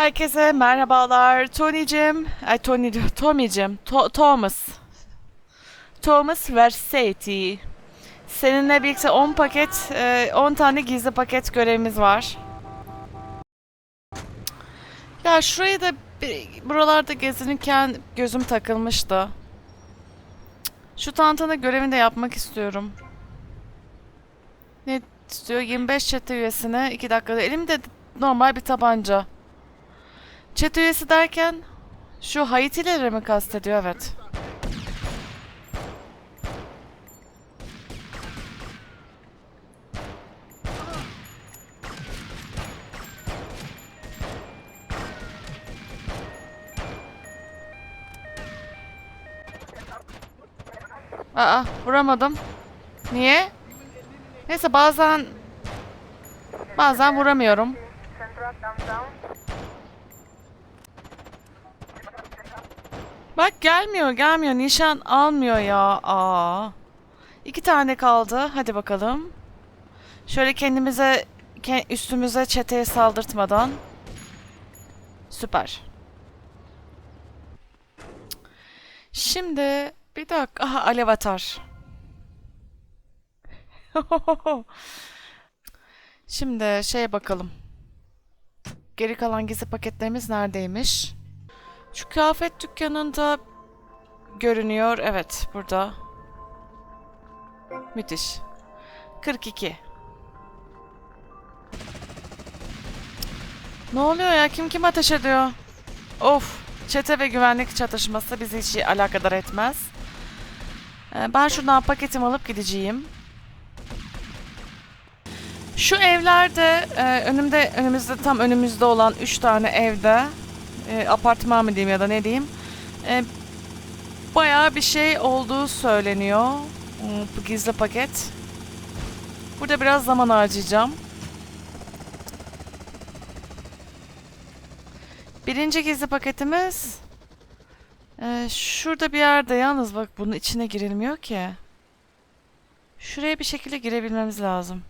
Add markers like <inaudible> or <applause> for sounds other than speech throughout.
Herkese merhabalar. Tony'cim, ay Tony Tommy'cim, To- Thomas. Thomas Versetti. Seninle birlikte 10 paket, e, 10 tane gizli paket görevimiz var. Ya şurayı da buralarda gezinirken gözüm takılmıştı. Şu tantana görevini de yapmak istiyorum. Ne istiyor? 25 çete üyesine 2 dakikada. Elimde normal bir tabanca. Chat üyesi derken şu Haitileri mi kastediyor? Evet. Aa, vuramadım. Niye? Neyse bazen bazen vuramıyorum. Bak gelmiyor gelmiyor. Nişan almıyor ya. Aa. İki tane kaldı. Hadi bakalım. Şöyle kendimize ke- üstümüze çeteye saldırtmadan. Süper. Şimdi bir dakika. Aha alev atar. <laughs> Şimdi şey bakalım. Geri kalan gizli paketlerimiz neredeymiş? Şu kıyafet dükkanında görünüyor. Evet, burada. Müthiş. 42. Ne oluyor ya? Kim kim ateş ediyor? Of. Çete ve güvenlik çatışması bizi hiç alakadar etmez. Ee, Ben şuradan paketimi alıp gideceğim. Şu evlerde e, önümde önümüzde tam önümüzde olan 3 tane evde e, apartman mı diyeyim ya da ne diyeyim. E, bayağı bir şey olduğu söyleniyor. Bu gizli paket. Burada biraz zaman harcayacağım. Birinci gizli paketimiz e, şurada bir yerde yalnız bak bunun içine girilmiyor ki. Şuraya bir şekilde girebilmemiz lazım.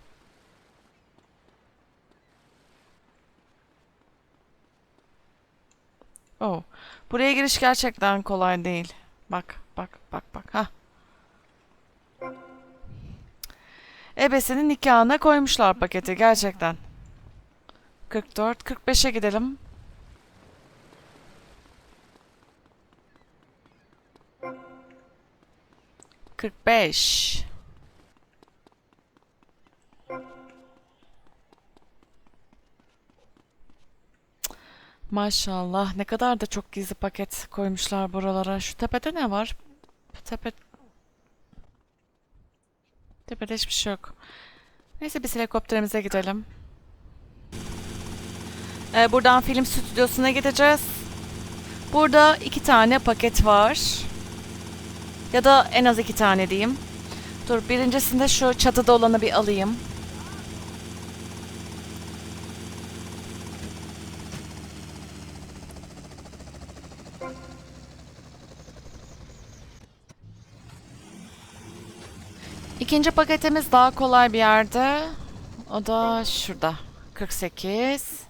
Oh. Buraya giriş gerçekten kolay değil. Bak, bak, bak, bak. Ha. Ebesinin nikahına koymuşlar paketi gerçekten. 44, 45'e gidelim. Kırk beş. Maşallah ne kadar da çok gizli paket koymuşlar buralara. Şu tepede ne var? Tepe... Tepede hiçbir şey yok. Neyse biz helikopterimize gidelim. Ee, buradan film stüdyosuna gideceğiz. Burada iki tane paket var. Ya da en az iki tane diyeyim. Dur birincisinde şu çatıda olanı bir alayım. İkinci paketimiz daha kolay bir yerde. O da şurada. 48.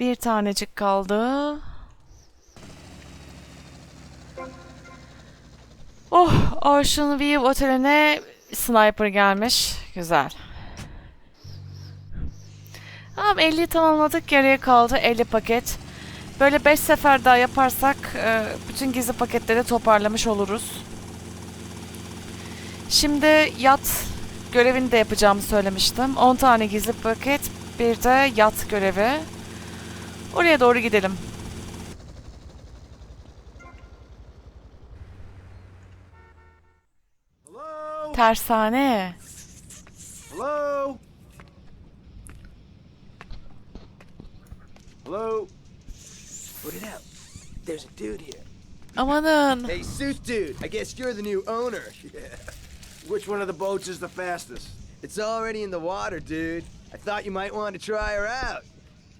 Bir tanecik kaldı. Oh, Ocean View oteline sniper gelmiş. Güzel. Tamam 50 tamamladık. Geriye kaldı 50 paket. Böyle 5 sefer daha yaparsak bütün gizli paketleri toparlamış oluruz. Şimdi yat görevini de yapacağımı söylemiştim. 10 tane gizli paket, bir de yat görevi. Oraya doğru gidelim. Tersane. Hello? Hello? Put it out. There's a dude here. Oh, Amanın. Hey, suit dude. I guess you're the new owner. <laughs> Yeah. Which one of the boats is the fastest? It's already in the water, dude. I thought you might want to try her out.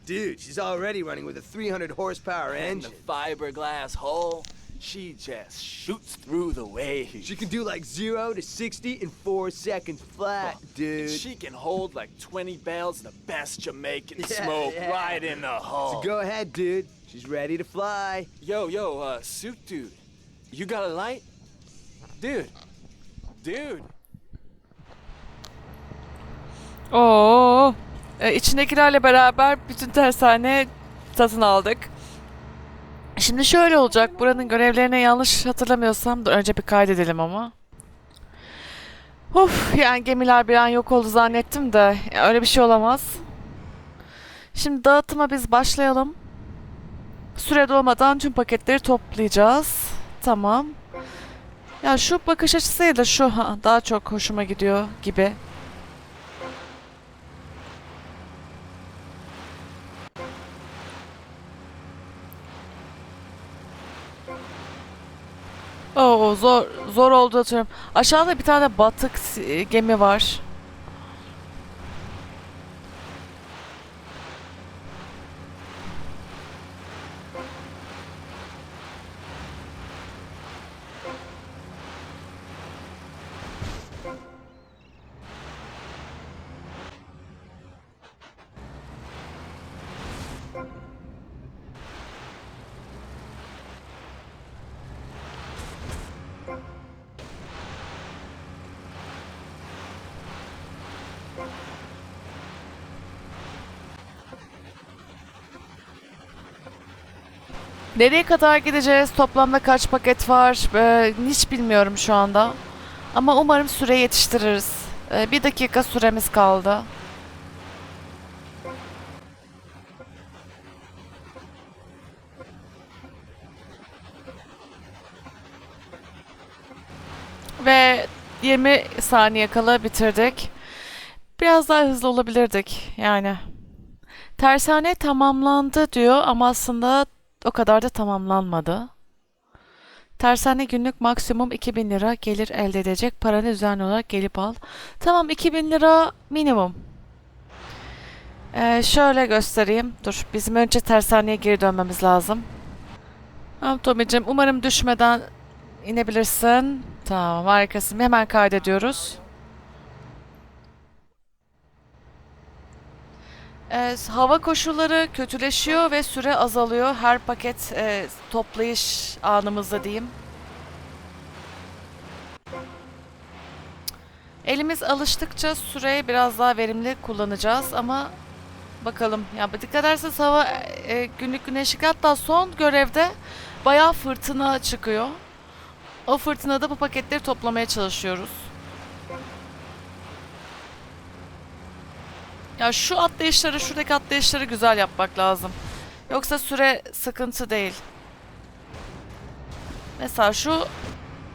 Dude, she's already running with a 300 horsepower And the fiberglass hull. She just shoots through the waves. She can do like zero to 60 in four seconds flat, And dude. she can hold like 20 barrels of the best Jamaican <laughs> Yeah, smoke yeah. right in the hull. So go ahead, dude. She's ready to fly. Yo, yo, uh, suit dude. You got a light? Dude. Dude. Oo. E, içindekilerle beraber bütün tersane satın aldık. Şimdi şöyle olacak. Buranın görevlerine yanlış hatırlamıyorsam da önce bir kaydedelim ama. Of yani gemiler bir an yok oldu zannettim de öyle bir şey olamaz. Şimdi dağıtıma biz başlayalım. Süre dolmadan tüm paketleri toplayacağız. Tamam. Ya şu bakış açısıyla şu ha, daha çok hoşuma gidiyor gibi. Oo zor zor oldu atıyorum. Aşağıda bir tane batık gemi var. Nereye kadar gideceğiz? Toplamda kaç paket var? Ee, hiç bilmiyorum şu anda. Ama umarım süre yetiştiririz. Ee, bir dakika süremiz kaldı. Ve 20 saniye kala bitirdik. Biraz daha hızlı olabilirdik yani. Tersane tamamlandı diyor ama aslında o kadar da tamamlanmadı. Tersane günlük maksimum 2000 lira gelir elde edecek. Paranı düzenli olarak gelip al. Tamam 2000 lira minimum. Ee, şöyle göstereyim. Dur bizim önce tersaneye geri dönmemiz lazım. Tamam Tommy'cim umarım düşmeden inebilirsin. Tamam harikasın. Hemen kaydediyoruz. Ee, hava koşulları kötüleşiyor ve süre azalıyor. Her paket e, toplayış anımızda diyeyim. Elimiz alıştıkça süreyi biraz daha verimli kullanacağız ama bakalım. Ya dikkat ederseniz hava e, günlük güneşlik hatta son görevde bayağı fırtına çıkıyor. O fırtınada bu paketleri toplamaya çalışıyoruz. Ya şu atlayışları, şuradaki atlayışları güzel yapmak lazım. Yoksa süre sıkıntı değil. Mesela şu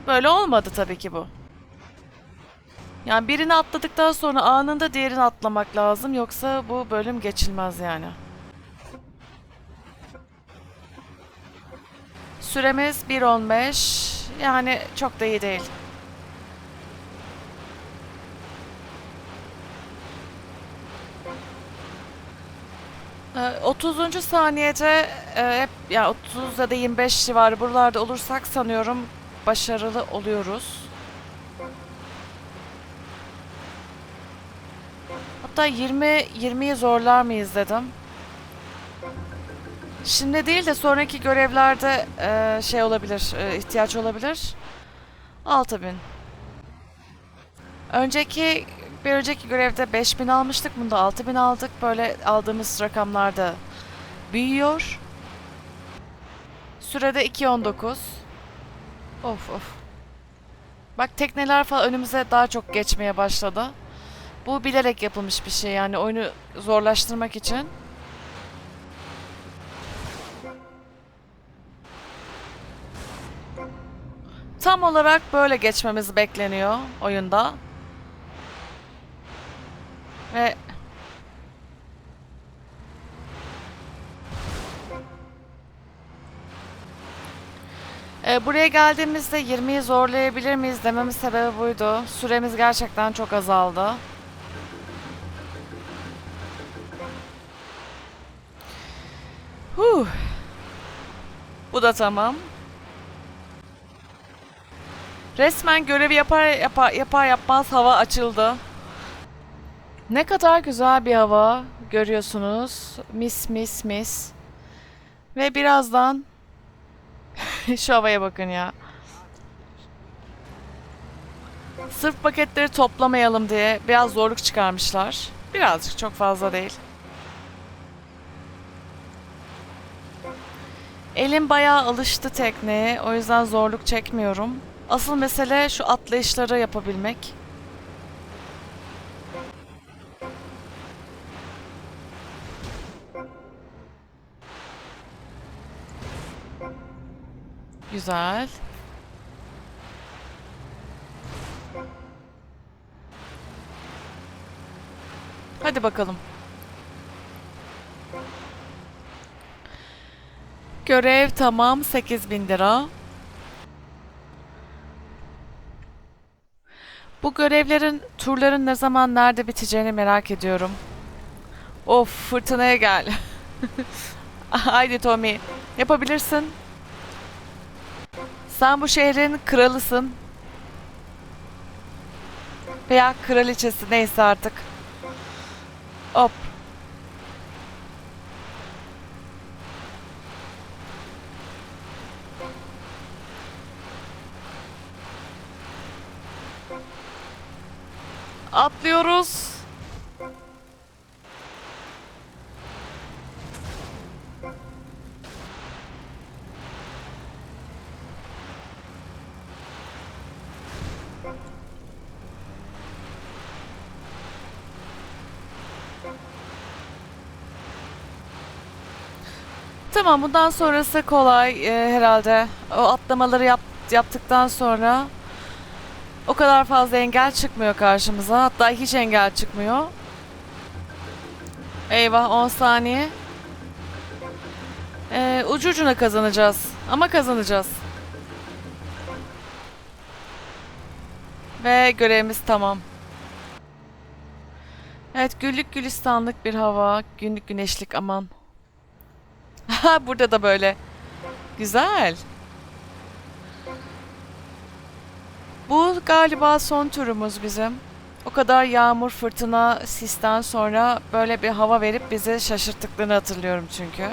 böyle olmadı tabii ki bu. Yani birini atladıktan sonra anında diğerini atlamak lazım. Yoksa bu bölüm geçilmez yani. Süremiz 1.15. Yani çok da iyi değil. 30. saniyede e, hep ya 30 ya da 25 civarı buralarda olursak sanıyorum başarılı oluyoruz. Hatta 20 20'yi zorlar mıyız dedim. Şimdi değil de sonraki görevlerde e, şey olabilir, e, ihtiyaç olabilir. 6000. Önceki bir önceki görevde 5000 almıştık. Bunda 6000 aldık. Böyle aldığımız rakamlar da büyüyor. Sürede 2.19. Of of. Bak tekneler falan önümüze daha çok geçmeye başladı. Bu bilerek yapılmış bir şey yani oyunu zorlaştırmak için. Tam olarak böyle geçmemiz bekleniyor oyunda. Ve Ee, buraya geldiğimizde 20'yi zorlayabilir miyiz dememin sebebi buydu. Süremiz gerçekten çok azaldı. Huh. Bu da tamam. Resmen görevi yapar yapar, yapar yapmaz hava açıldı. Ne kadar güzel bir hava görüyorsunuz. Mis mis mis. Ve birazdan <laughs> şu havaya bakın ya. Sırf paketleri toplamayalım diye biraz zorluk çıkarmışlar. Birazcık çok fazla değil. Elim bayağı alıştı tekneye. O yüzden zorluk çekmiyorum. Asıl mesele şu atlayışları yapabilmek. Güzel. Hadi bakalım. Görev tamam 8000 lira. Bu görevlerin, turların ne zaman nerede biteceğini merak ediyorum. Of fırtınaya gel. <laughs> Haydi Tommy. Yapabilirsin. Sen bu şehrin kralısın. Veya kraliçesi neyse artık. Hop. Atlıyoruz. Tamam bundan sonrası kolay e, herhalde. O atlamaları yap, yaptıktan sonra o kadar fazla engel çıkmıyor karşımıza. Hatta hiç engel çıkmıyor. Eyvah 10 saniye. Ee, ucu ucuna kazanacağız. Ama kazanacağız. Ve görevimiz tamam. Evet güllük gülistanlık bir hava. Günlük güneşlik aman. Ha burada da böyle. Güzel. Bu galiba son turumuz bizim. O kadar yağmur, fırtına, sisten sonra böyle bir hava verip bizi şaşırttıklarını hatırlıyorum çünkü.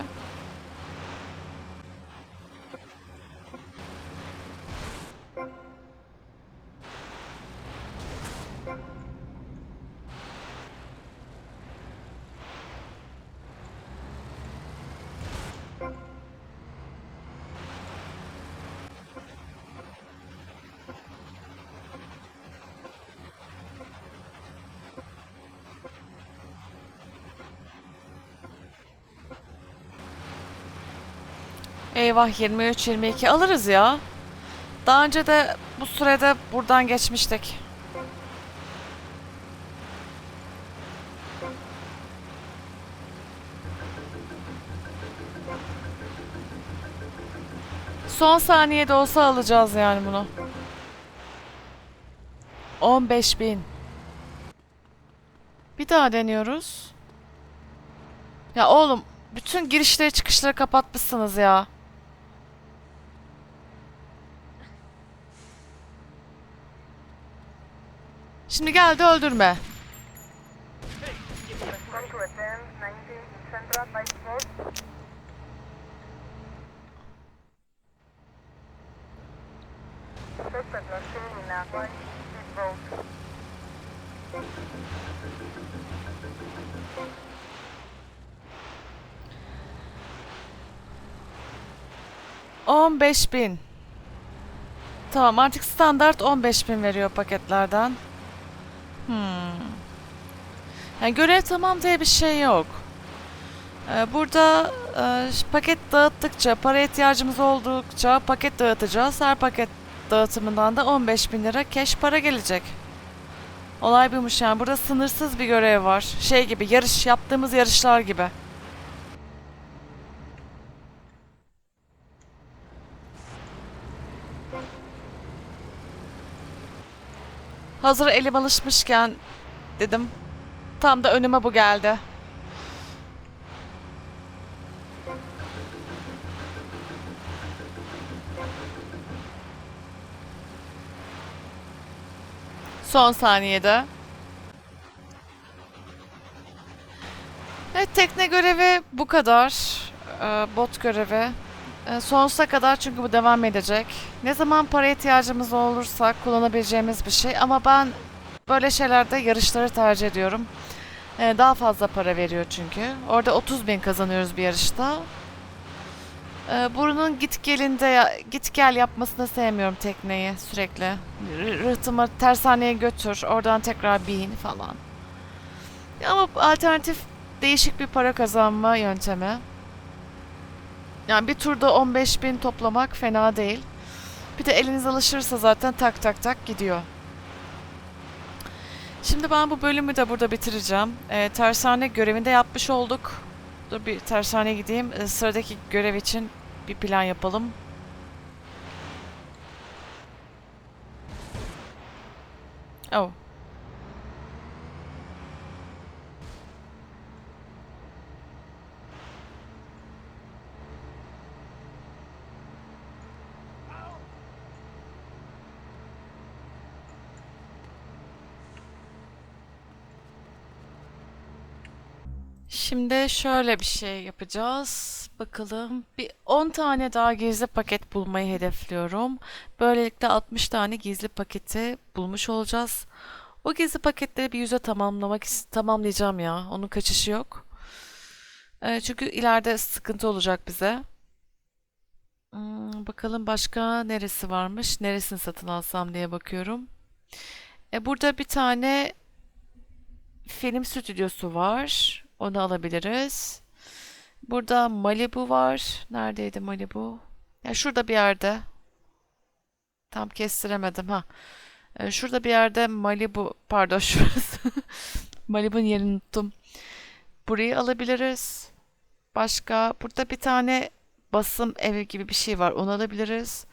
Eyvah 23-22 alırız ya. Daha önce de bu sürede buradan geçmiştik. Son saniyede olsa alacağız yani bunu. 15 bin. Bir daha deniyoruz. Ya oğlum bütün girişleri çıkışları kapatmışsınız ya. İn Aqua, speedboat. On beş bin. Tamam artık standart 15 bin veriyor paketlerden. Hmm. Yani görev tamam diye bir şey yok. Ee, burada e, paket dağıttıkça, para ihtiyacımız oldukça paket dağıtacağız. Her paket dağıtımından da 15 bin lira cash para gelecek. Olay buymuş yani. Burada sınırsız bir görev var. Şey gibi, yarış yaptığımız yarışlar gibi. Hazır elim alışmışken dedim. Tam da önüme bu geldi. Son saniyede. Evet tekne görevi bu kadar. Ee, bot görevi. Ee, sonsuza kadar çünkü bu devam edecek. Ne zaman para ihtiyacımız olursa kullanabileceğimiz bir şey. Ama ben böyle şeylerde yarışları tercih ediyorum. Ee, daha fazla para veriyor çünkü. Orada 30 bin kazanıyoruz bir yarışta. Ee, Burunun git gelinde git gel yapmasını sevmiyorum tekneyi sürekli. Rıhtımı tersaneye götür, oradan tekrar bin falan. Ama alternatif değişik bir para kazanma yöntemi. Yani bir turda 15 bin toplamak fena değil. Bir de eliniz alışırsa zaten tak tak tak gidiyor. Şimdi ben bu bölümü de burada bitireceğim. Ee, tersane görevinde yapmış olduk. Dur bir tersaneye gideyim. Ee, sıradaki görev için bir plan yapalım. Oh. Şimdi şöyle bir şey yapacağız. Bakalım. Bir 10 tane daha gizli paket bulmayı hedefliyorum. Böylelikle 60 tane gizli paketi bulmuş olacağız. O gizli paketleri bir yüze tamamlamak tamamlayacağım ya. Onun kaçışı yok. Ee, çünkü ileride sıkıntı olacak bize. Hmm, bakalım başka neresi varmış? Neresini satın alsam diye bakıyorum. E, burada bir tane film stüdyosu var. Onu alabiliriz. Burada Malibu var. Neredeydi Malibu? Ya şurada bir yerde. Tam kestiremedim ha. Ee, şurada bir yerde Malibu, pardon <laughs> şurası. Malibu'nun yerini unuttum. Burayı alabiliriz. Başka burada bir tane basım evi gibi bir şey var. Onu alabiliriz.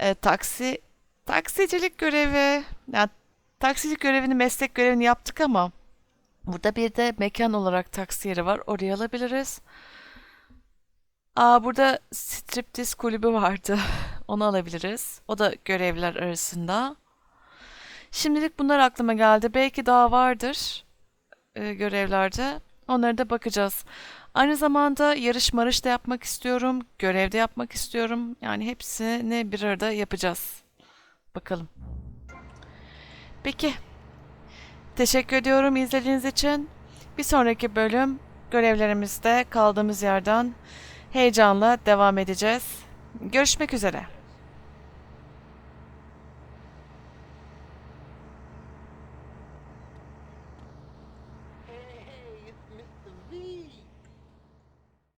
Ee, taksi taksicilik görevi. Yani taksicilik görevini, meslek görevini yaptık ama Burada bir de mekan olarak taksi yeri var. Oraya alabiliriz. Aa burada striptiz kulübü vardı. <laughs> Onu alabiliriz. O da görevler arasında. Şimdilik bunlar aklıma geldi. Belki daha vardır e, görevlerde. Onlara da bakacağız. Aynı zamanda yarış marış da yapmak istiyorum. Görevde yapmak istiyorum. Yani hepsini bir arada yapacağız. Bakalım. Peki. Teşekkür ediyorum izlediğiniz için. Bir sonraki bölüm görevlerimizde kaldığımız yerden heyecanla devam edeceğiz. Görüşmek üzere.